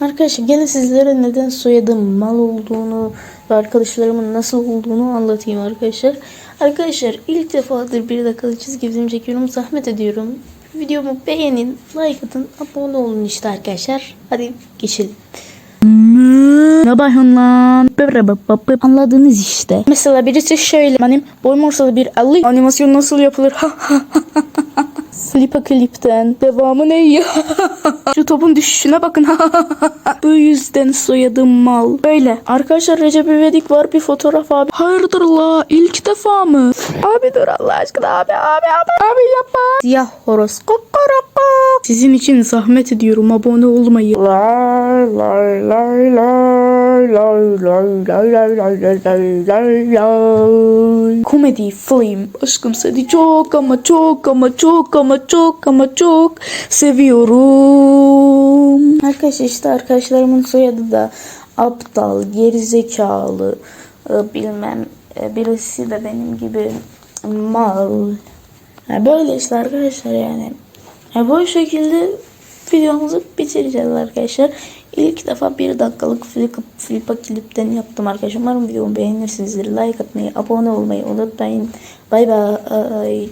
Arkadaşlar gelin sizlere neden soyadım mal olduğunu ve arkadaşlarımın nasıl olduğunu anlatayım arkadaşlar. Arkadaşlar ilk defadır bir dakikalık çizgi film çekiyorum. Zahmet ediyorum. Videomu beğenin, like atın, abone olun işte arkadaşlar. Hadi geçelim. Ne lan? Anladınız işte. Mesela birisi şöyle benim boyum ortada bir 50 animasyon nasıl yapılır? Flipa klipten. Devamı ne ya? Şu topun düşüşüne bakın. Bu yüzden soyadım mal. Böyle. Arkadaşlar Recep İvedik var bir fotoğraf abi. Hayırdır la? İlk defa mı? Abi dur Allah aşkına abi abi abi. Abi yapma. Siyah horoz. Kokoroko. Sizin için zahmet ediyorum abone olmayı. Lay lay lay lay Komedi film aşkım seni çok ama çok ama çok ama çok ama çok seviyorum. Arkadaşlar işte arkadaşlarımın soyadı da aptal, gerizekalı, e, bilmem e, birisi de benim gibi mal. Yani böyle işte arkadaşlar yani. yani bu şekilde videomuzu bitireceğiz arkadaşlar. İlk defa bir dakikalık flip, flipa klipten yaptım arkadaşlar. Umarım videomu beğenirsiniz. Like atmayı, abone olmayı unutmayın. Bay bay.